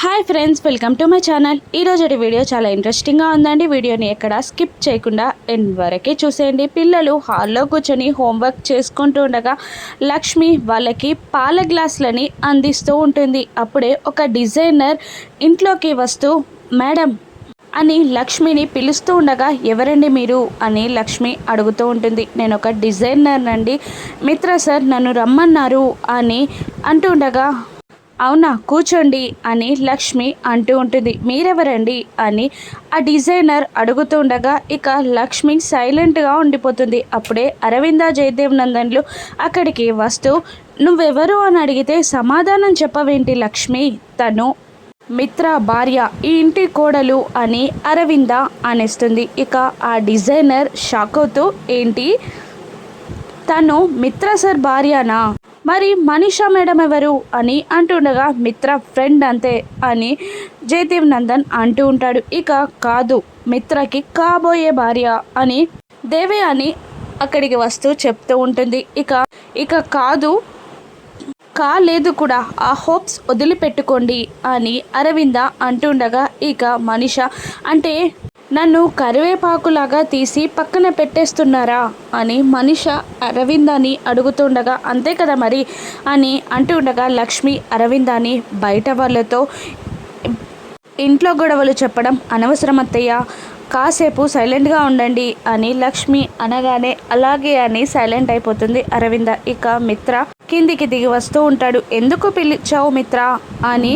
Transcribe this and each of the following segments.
Hi friends welcome to my channel. ఈరోజు video చాలా ఇంట్రెస్టింగ్గా ఉందండి. వీడియోని ఎక్కడ స్కిప్ చేయకుండా ఎండ్ వరకే చూసేయండి. పిల్లలు హాల్లో కూర్చొని హోంవర్క్ చేసుకుంటూ ఉండగా లక్ష్మి వాళ్ళకి పాల గ్లాసులని అందిస్తూ ఉంటుంది. అప్పుడే ఒక డిజైనర్ ఇంట్లోకి వస్తూ మేడం అని లక్ష్మిని పిలుస్తూ ఉండగా ఎవరండి మీరు? అని లక్ష్మి అడుగుతూ ఉంటుంది. నేను ఒక డిజైనర్ అండి మిత్ర సార్ నన్ను రమ్మన్నారు అని అంటూ ఉండగా అవునా? కూర్చోండి అని లక్ష్మి అంటూ ఉంటుంది. మీరెవరండి అని ఆ డిజైనర్ అడుగుతుండగా ఇక లక్ష్మి సైలెంట్గా ఉండిపోతుంది. అప్పుడే అరవింద జయదేవ్ నందన్లు అక్కడికి వస్తూ నువ్వెవరు అని అడిగితే సమాధానం చెప్పవేంటి లక్ష్మి? తను మిత్ర భార్య ఈ ఇంటి కోడలు అని అరవింద అనేస్తుంది. ఇక ఆ డిజైనర్ షాక్ అవుతూ ఏంటి? తను మిత్ర సార్ భార్యనా? మరి మనీషా మేడం ఎవరు అని అంటుండగా మిత్ర ఫ్రెండ్ అంతే అని జయదేవ్ నందన్ అంటూ ఉంటాడు. ఇక కాదు మిత్రకి కాబోయే భార్య అని దేవే అని అక్కడికి వస్తూ చెప్తూ ఉంటుంది. ఇక ఇక కాదు కాలేదు కూడా ఆ హోప్స్ వదిలిపెట్టుకోండి అని అరవింద అంటుండగా ఇక మనిష అంటే నన్ను కరివేపాకులాగా తీసి పక్కన పెట్టేస్తున్నారా? అని మనిష అరవిందాని అడుగుతుండగా అంతే కదా మరి? అని అంటుండగా లక్ష్మి అరవిందాని బయట వాళ్ళతో ఇంట్లో గొడవలు చెప్పడం అనవసరం అత్తయ్య. కాసేపు సైలెంట్గా ఉండండి అని లక్ష్మి అనగానే అలాగే అని సైలెంట్ అయిపోతుంది అరవింద. ఇక మిత్ర కిందికి దిగి వస్తూ ఉంటాడు. ఎందుకు పిలిచావు మిత్ర? అని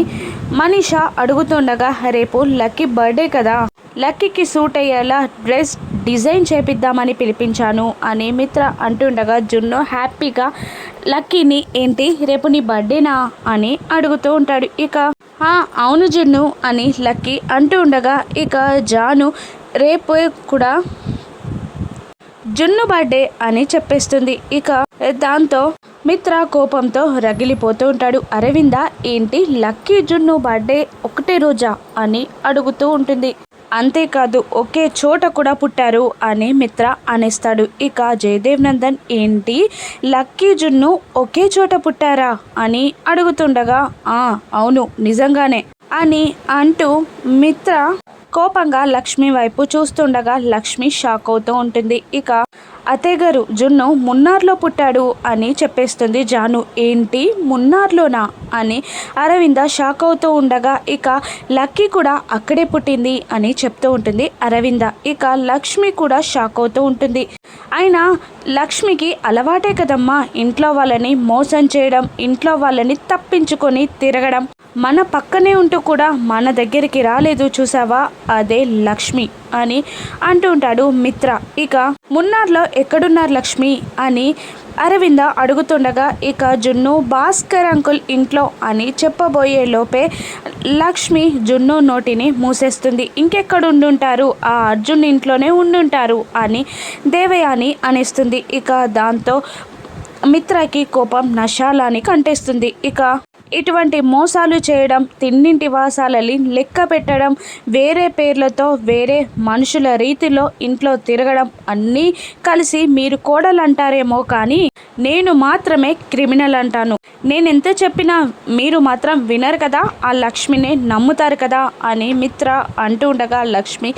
మనీష అడుగుతుండగా రేపు లక్కీ బర్త్డే కదా లక్కీకి సూట్ అయ్యేలా డ్రెస్ డిజైన్ చేపిద్దామని పిలిపించాను అని మిత్ర అంటుండగా జున్ను హ్యాపీగా లక్కీని ఏంటి రేపు నీ బర్త్డేనా? అని అడుగుతూ ఉంటాడు. ఇక అవును జున్ను అని లక్కీ అంటూ ఉండగా ఇక జాను రేపు కూడా జున్ను బర్త్డే అని చెప్పేస్తుంది. ఇక దాంతో మిత్ర కోపంతో రగిలిపోతూ ఉంటాడు. అరవింద ఏంటి లక్కీ జున్ను బర్త్డే ఒకటే రోజా? అని అడుగుతూ ఉంటుంది. అంతేకాదు ఒకే చోట కూడా పుట్టారు అని మిత్ర అనేస్తాడు. ఇక జయదేవ్ నందన్ ఏంటి లక్కీ జున్ను ఒకే చోట పుట్టారా? అని అడుగుతుండగా ఆ అవును నిజంగానే అని అంటూ మిత్ర కోపంగా లక్ష్మి వైపు చూస్తుండగా లక్ష్మి షాక్ అవుతూ ఉంటుంది. ఇక అత్తయ్య జున్ను మున్నార్లో పుట్టాడు అని చెప్పేస్తుంది జాను. ఏంటి? మున్నార్లోనా? అని అరవింద షాక్ అవుతూ ఉండగా ఇక లక్కీ కూడా అక్కడే పుట్టింది అని చెప్తూ ఉంటుంది అరవింద. ఇక లక్ష్మి కూడా షాక్ అవుతూ ఉంటుంది. అయినా లక్ష్మికి అలవాటే కదమ్మా ఇంట్లో వాళ్ళని మోసం చేయడం ఇంట్లో వాళ్ళని తప్పించుకొని తిరగడం. మన పక్కనే ఉంటూ కూడా మన దగ్గరికి రాలేదు చూసావా? అదే లక్ష్మి అని అంటుంటాడు మిత్ర. ఇక మున్నార్లో ఎక్కడున్నారు లక్ష్మి అని అరవింద అడుగుతుండగా ఇక జున్ను భాస్కర్ అంకుల్ ఇంట్లో అని చెప్పబోయే లోపే లక్ష్మి జున్ను నోటిని మూసేస్తుంది. ఇంకెక్కడ ఉండుంటారు ఆ అర్జున్ ఇంట్లోనే ఉండుంటారు అని దేవయాని అనేస్తుంది. ఇక దాంతో మిత్రకి కోపం నశాలాని కంటేస్తుంది. ఇక ఇటువంటి మోసాలు చేయడం తిన్నింటి వాసాలని లెక్క పెట్టడం వేరే పేర్లతో వేరే మనుషుల రీతిలో ఇంట్లో తిరగడం అన్నీ కలిసి మీరు కోడలంటారేమో కానీ నేను మాత్రమే క్రిమినల్ అంటాను. నేను ఎంత చెప్పినా మీరు మాత్రం వినరు కదా ఆ లక్ష్మిని నమ్ముతారు కదా అని మిత్ర అంటూ ఉండగా లక్ష్మి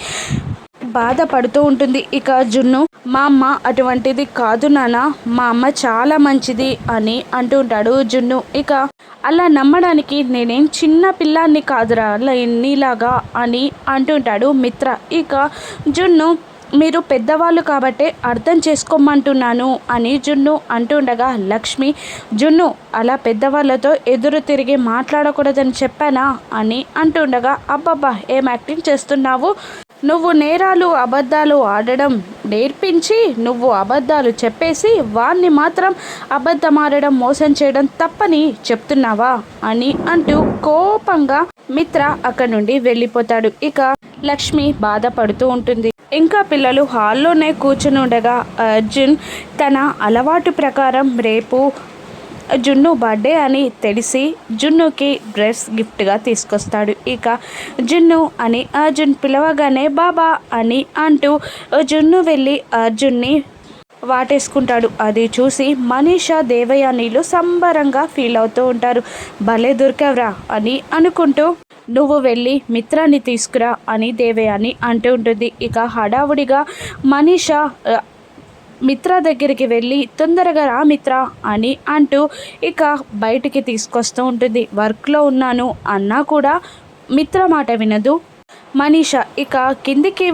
బాధపడుతూ ఉంటుంది. ఇక జున్ను మా అమ్మ అటువంటిది కాదు నాన్న మా అమ్మ చాలా మంచిది అని అంటూ ఉంటాడు జున్ను. ఇక అలా నమ్మడానికి నేనేం చిన్న పిల్లాన్ని కాదురా నీలాగా అని అంటుంటాడు మిత్ర. ఇక జున్ను మీరు పెద్దవాళ్ళు కాబట్టే అర్థం చేసుకోమంటున్నాను అని జున్ను అంటుండగా లక్ష్మి జున్ను అలా పెద్దవాళ్ళతో ఎదురు తిరిగి మాట్లాడకూడదని చెప్పానా అని అంటుండగా అబ్బబ్బా ఏం యాక్టింగ్ చేస్తున్నావు? నువ్వు నేరాలు అబద్ధాలు ఆడడం నేర్పించి నువ్వు అబద్ధాలు చెప్పేసి వాణ్ణి మాత్రం అబద్ధమాడడం మోసం చేయడం తప్పని చెప్తున్నావా అని అంటూ కోపంగా మిత్ర అక్కడి నుండి వెళ్ళిపోతాడు. ఇక లక్ష్మి బాధపడుతూ ఉంటుంది. ఇంకా పిల్లలు హాల్లోనే కూర్చుని ఉండగా అర్జున్ తన అలవాటు ప్రకారం రేపు జున్ను బర్త్డే అని తెలిసి జున్నుకి డ్రెస్ గిఫ్ట్గా తీసుకొస్తాడు. ఇక జున్ను అని అర్జున్ పిలవగానే బాబా అని అంటూ జున్ను వెళ్ళి అర్జున్ని వాటేసుకుంటాడు. అది చూసి మనీషా నీళ్ళు సంబరంగా ఫీల్ అవుతూ ఉంటారు. భలే దొరికవరా అని అనుకుంటూ నువ్వు వెళ్ళి మిత్రాన్ని తీసుకురా అని దేవయాని అంటూ ఉంటుంది. ఇక హడావుడిగా మనీష మిత్ర దగ్గరికి వెళ్ళి తొందరగా రా మిత్ర అని అంటూ ఇక బయటికి తీసుకొస్తూ ఉంటుంది. వర్క్లో ఉన్నాను అన్నా కూడా మిత్ర మాట వినదు. మనీష ఇక కిందికి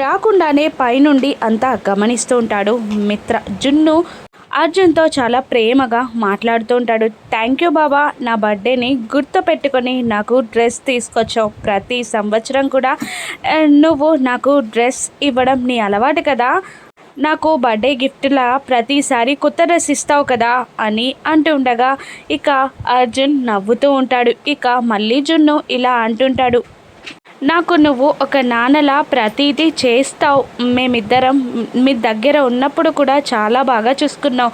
రాకుండానే పైనుండి అంతా గమనిస్తూ ఉంటాడు మిత్ర. జున్ను అర్జున్తో చాలా ప్రేమగా మాట్లాడుతూ ఉంటాడు. థ్యాంక్ యూ బాబా నా బర్త్డేని గుర్తు పెట్టుకొని నాకు డ్రెస్ తీసుకొచ్చావు. ప్రతి సంవత్సరం కూడా నువ్వు నాకు డ్రెస్ ఇవ్వడం నీ అలవాటు కదా. నాకు బర్త్డే గిఫ్ట్లా ప్రతిసారి కొత్త డ్రెస్ ఇస్తావు కదా అని అంటూ ఉండగా ఇక అర్జున్ నవ్వుతూ ఉంటాడు. ఇక మళ్ళీ జున్ను ఇలా అంటుంటాడు. నాకు నువ్వు ఒక నాన్నలా ప్రతిదీ చేస్తావు. మేమిద్దరం మీ దగ్గర ఉన్నప్పుడు కూడా చాలా బాగా చూసుకున్నావు.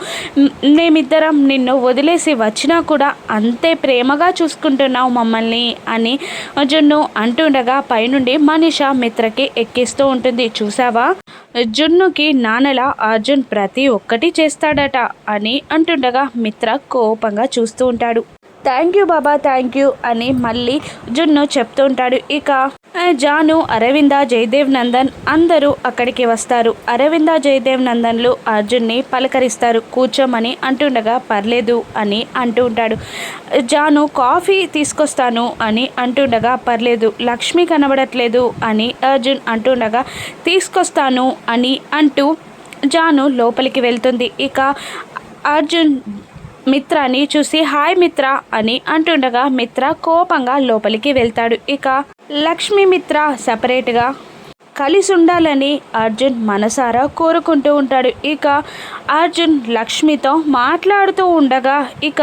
మేమిద్దరం నిన్ను వదిలేసి వచ్చినా కూడా అంతే ప్రేమగా చూసుకుంటున్నావు మమ్మల్ని అని జున్ను అంటుండగా పైనుండి మనిషా మిత్రకి ఎక్కిస్తూ ఉంటుంది. చూసావా? జున్నుకి నాన్నలా అర్జున్ ప్రతి ఒక్కటి చేస్తాడట అని అంటుండగా మిత్ర కోపంగా చూస్తూ ఉంటాడు. థ్యాంక్ యూ బాబా థ్యాంక్ యూ అని మళ్ళీ జున్ను చెప్తూ ఉంటాడు. ఇక జాను అరవింద జయదేవ్ నందన్ అందరూ అక్కడికి వస్తారు. అరవింద జయదేవ్ నందన్లు అర్జున్ని పలకరిస్తారు. కూర్చోమని అంటుండగా పర్లేదు అని అంటూ ఉంటాడు. జాను కాఫీ తీసుకొస్తాను అని అంటుండగా పర్లేదు. లక్ష్మి కనబడట్లేదు అని అర్జున్ అంటుండగా తీసుకొస్తాను అని అంటూ జాను లోపలికి వెళ్తుంది. ఇక అర్జున్ మిత్రాని చూసి హాయ్ మిత్ర అని అంటుండగా మిత్ర కోపంగా లోపలికి వెళ్తాడు. ఇక లక్ష్మీమిత్ర సపరేట్గా కలిసి ఉండాలని అర్జున్ మనసారా కోరుకుంటూ ఉంటాడు. ఇక అర్జున్ లక్ష్మితో మాట్లాడుతూ ఉండగా ఇక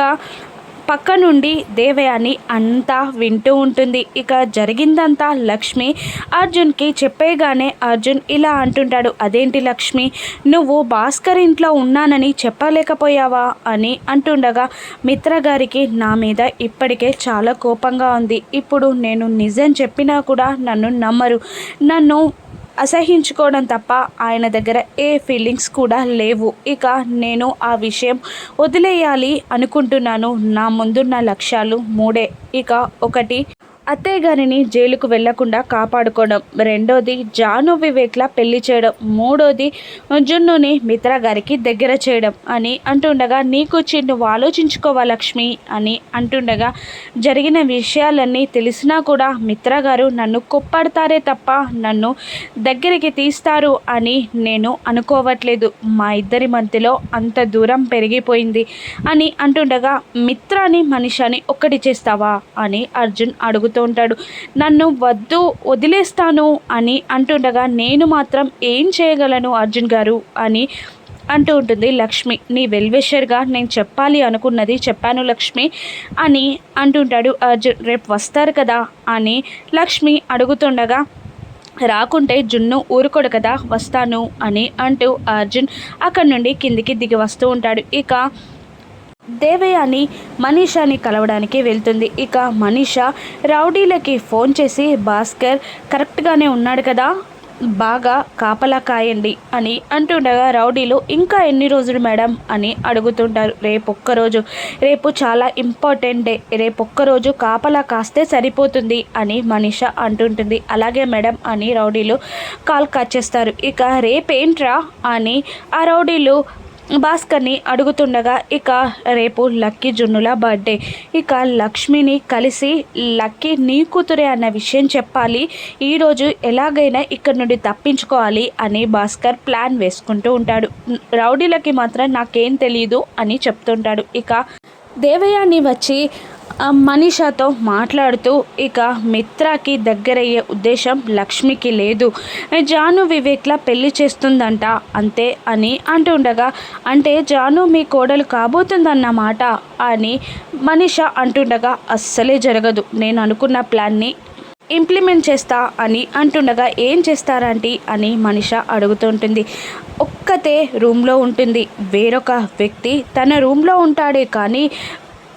పక్క నుండి దేవయాని అంతా వింటూ ఉంటుంది. ఇక జరిగిందంతా లక్ష్మి. అర్జున్కి చెప్పేగానే అర్జున్ ఇలా అంటుంటాడు అదేంటి లక్ష్మి? నువ్వు భాస్కర్ ఇంట్లో ఉన్నానని చెప్పలేకపోయావా? అని అంటుండగా మిత్ర గారికి నా మీద ఇప్పటికే చాలా కోపంగా ఉంది. ఇప్పుడు నేను నిజం చెప్పినా కూడా నన్ను నమ్మరు. నన్ను అసహించుకోవడం తప్ప ఆయన దగ్గర ఏ ఫీలింగ్స్ కూడా లేవు. ఇక నేను ఆ విషయం వదిలేయాలి అనుకుంటున్నాను. నా ముందున్న లక్ష్యాలు మూడే. ఇక ఒకటి అత్తయ్య గారిని జైలుకు వెళ్ళకుండా కాపాడుకోవడం రెండోది జాను వివేక్లా పెళ్ళి చేయడం మూడోది జున్నుని మిత్ర గారికి దగ్గర చేయడం అని అంటుండగా నీకు నువ్వు ఆలోచించుకోవా లక్ష్మి? అని అంటుండగా జరిగిన విషయాలన్నీ తెలిసినా కూడా మిత్ర గారు నన్ను కొప్పడతారే తప్ప నన్ను దగ్గరికి తీస్తారు అని నేను అనుకోవట్లేదు. మా ఇద్దరి మధ్యలో అంత దూరం పెరిగిపోయింది అని అంటుండగా మిత్రాని మనిషిని ఒక్కటి చేస్తావా? అని అర్జున్ అడుగుతూ ఉంటాడు. నన్ను వద్దు వదిలేస్తాను అని అంటుండగా నేను మాత్రం ఏం చేయగలను అర్జున్ గారు? అని అంటూ ఉంటుంది లక్ష్మి. నీ వెల్విషర్గా నేను చెప్పాలి అనుకున్నది చెప్పాను లక్ష్మి అని అంటుంటాడు అర్జున్. రేపు వస్తారు కదా అని లక్ష్మి అడుగుతుండగా రాకుంటే జున్ను ఊరుకోడు కదా వస్తాను అని అంటూ అర్జున్ అక్కడి నుండి కిందికి దిగి వస్తూ ఉంటాడు. ఇక దేవయాని మనీషాని కలవడానికి వెళ్తుంది. ఇక మనీష రౌడీలకి ఫోన్ చేసి భాస్కర్ కరెక్ట్గానే ఉన్నాడు కదా బాగా కాపలా కాయండి అని అంటుండగా రౌడీలు ఇంకా ఎన్ని రోజులు మేడం? అని అడుగుతుంటారు. రేపు ఒక్కరోజు రేపు చాలా ఇంపార్టెంట్ డే రేపు ఒక్కరోజు కాపలా కాస్తే సరిపోతుంది అని మనీష అంటుంటుంది. అలాగే మేడం అని రౌడీలు కాల్ కట్ చేస్తారు. ఇక రేపేంట్రా? అని ఆ రౌడీలు భాస్కర్ని అడుగుతుండగా ఇక రేపు లక్కీ జున్నుల బర్త్డే. ఇక లక్ష్మిని కలిసి లక్కీ నీ కూతురే అన్న విషయం చెప్పాలి. ఈరోజు ఎలాగైనా ఇక్కడ నుండి తప్పించుకోవాలి అని భాస్కర్ ప్లాన్ వేసుకుంటూ ఉంటాడు. రౌడీలకి మాత్రం నాకేం తెలియదు అని చెప్తుంటాడు. ఇక దేవయాని వచ్చి మనీషాతో మాట్లాడుతూ ఇక మిత్రాకి దగ్గరయ్యే ఉద్దేశం లక్ష్మికి లేదు. జాను వివేక్లా పెళ్ళి చేస్తుందంట అంతే అని అంటుండగా అంటే జాను మీ కోడలు కాబోతుందన్నమాట అని మనీష అంటుండగా అస్సలే జరగదు. నేను అనుకున్న ప్లాన్ని ఇంప్లిమెంట్ చేస్తా అని అంటుండగా ఏం చేస్తారంటీ అని మనిష అడుగుతుంటుంది. ఒక్కతే రూమ్లో ఉంటుంది. వేరొక వ్యక్తి తన రూమ్లో ఉంటాడే కానీ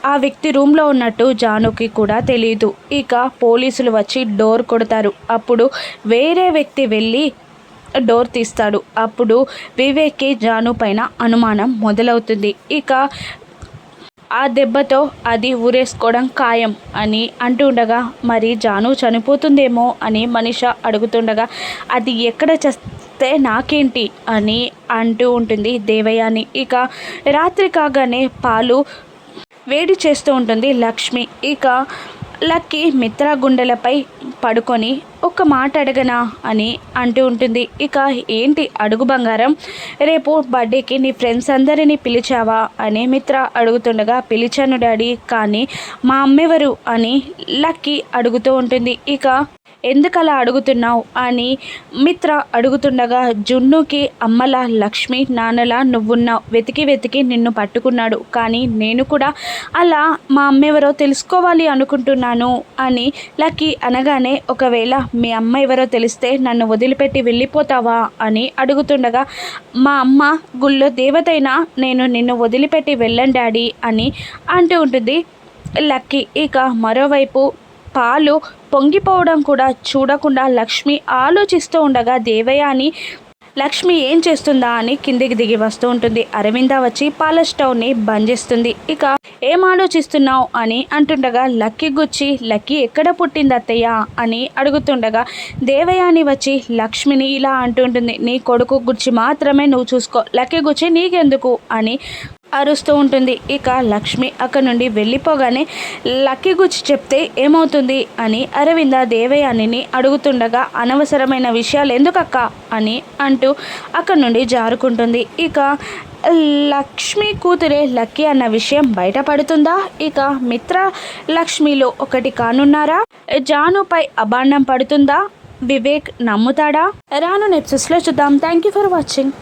ఆ వ్యక్తి రూమ్లో ఉన్నట్టు జానుకి కూడా తెలియదు ఇక పోలీసులు వచ్చి డోర్ కొడతారు. అప్పుడు వేరే వ్యక్తి వెళ్ళి డోర్ తీస్తాడు. అప్పుడు వివేక్కి జాను పైన అనుమానం మొదలవుతుంది. ఇక ఆ దెబ్బతో అది ఊరేసుకోవడం ఖాయం అని అంటూ ఉండగా మరి జాను చనిపోతుందేమో అని మనిష అడుగుతుండగా అది ఎక్కడ చేస్తే నాకేంటి అని అంటూ ఉంటుంది దేవయాని. ఇక రాత్రి కాగానే పాలు వేడి చేస్తూ ఉంటుంది లక్ష్మి. ఇక లక్కీ మిత్ర గుండెలపై పడుకొని ఒక మాట అడగనా అని అంటూ ఉంటుంది. ఇక ఏంటి అడుగు బంగారం? రేపు బర్త్డేకి నీ ఫ్రెండ్స్ అందరినీ పిలిచావా అని మిత్ర అడుగుతుండగా పిలిచాను డాడీ కానీ మా అమ్మెవరు అని లక్కీ అడుగుతూ ఉంటుంది. ఇక ఎందుకలా అడుగుతున్నావు అని మిత్ర అడుగుతుండగా జున్నుకి అమ్మల లక్ష్మి నాన్నలా నువ్వున్నావు. వెతికి వెతికి నిన్ను పట్టుకున్నాడు. కానీ నేను కూడా అలా మా అమ్మ తెలుసుకోవాలి అనుకుంటున్నాను అని లక్కీ అనగానే ఒకవేళ మీ అమ్మ ఎవరో తెలిస్తే నన్ను వదిలిపెట్టి వెళ్ళిపోతావా? అని అడుగుతుండగా మా అమ్మ గుళ్ళో దేవతైనా నేను నిన్ను వదిలిపెట్టి వెళ్ళను డాడీ అని అంటూ ఉంటుంది లక్కీ. ఇక మరోవైపు పాలు పొంగిపోవడం కూడా చూడకుండా లక్ష్మి ఆలోచిస్తూ ఉండగా దేవయాని లక్ష్మి ఏం చేస్తుందా అని కిందికి దిగి వస్తూ ఉంటుంది. అరవింద వచ్చి పాల స్టవ్ని బంద్ చేస్తుంది. ఇక ఏం ఆలోచిస్తున్నావు అని అంటుండగా లక్కీ గుచ్చి లక్కీ ఎక్కడ పుట్టింది అత్తయ్య? అని అడుగుతుండగా దేవయాని వచ్చి లక్ష్మిని ఇలా అంటుంటుంది నీ కొడుకు గుచ్చి మాత్రమే నువ్వు చూసుకో. లక్కీ గుచ్చి నీకెందుకు? అని అరుస్తూ ఉంటుంది. ఇక లక్ష్మి అక్కడి నుండి వెళ్ళిపోగానే లక్కీ గుచ్చి చెప్తే ఏమవుతుంది అని అరవింద దేవయానిని అడుగుతుండగా అనవసరమైన విషయాలు ఎందుకక్క అని అంటూ అక్కడి నుండి జారుకుంటుంది. ఇక లక్ష్మి కూతురే లక్కీ అన్న విషయం బయటపడుతుందా? ఇక మిత్ర లక్ష్మిలో ఒకటి కానున్నారా? జానుపై అబాండం పడుతుందా? వివేక్ నమ్ముతాడా? రాను నెప్సెస్లో చూద్దాం. Thank you for watching.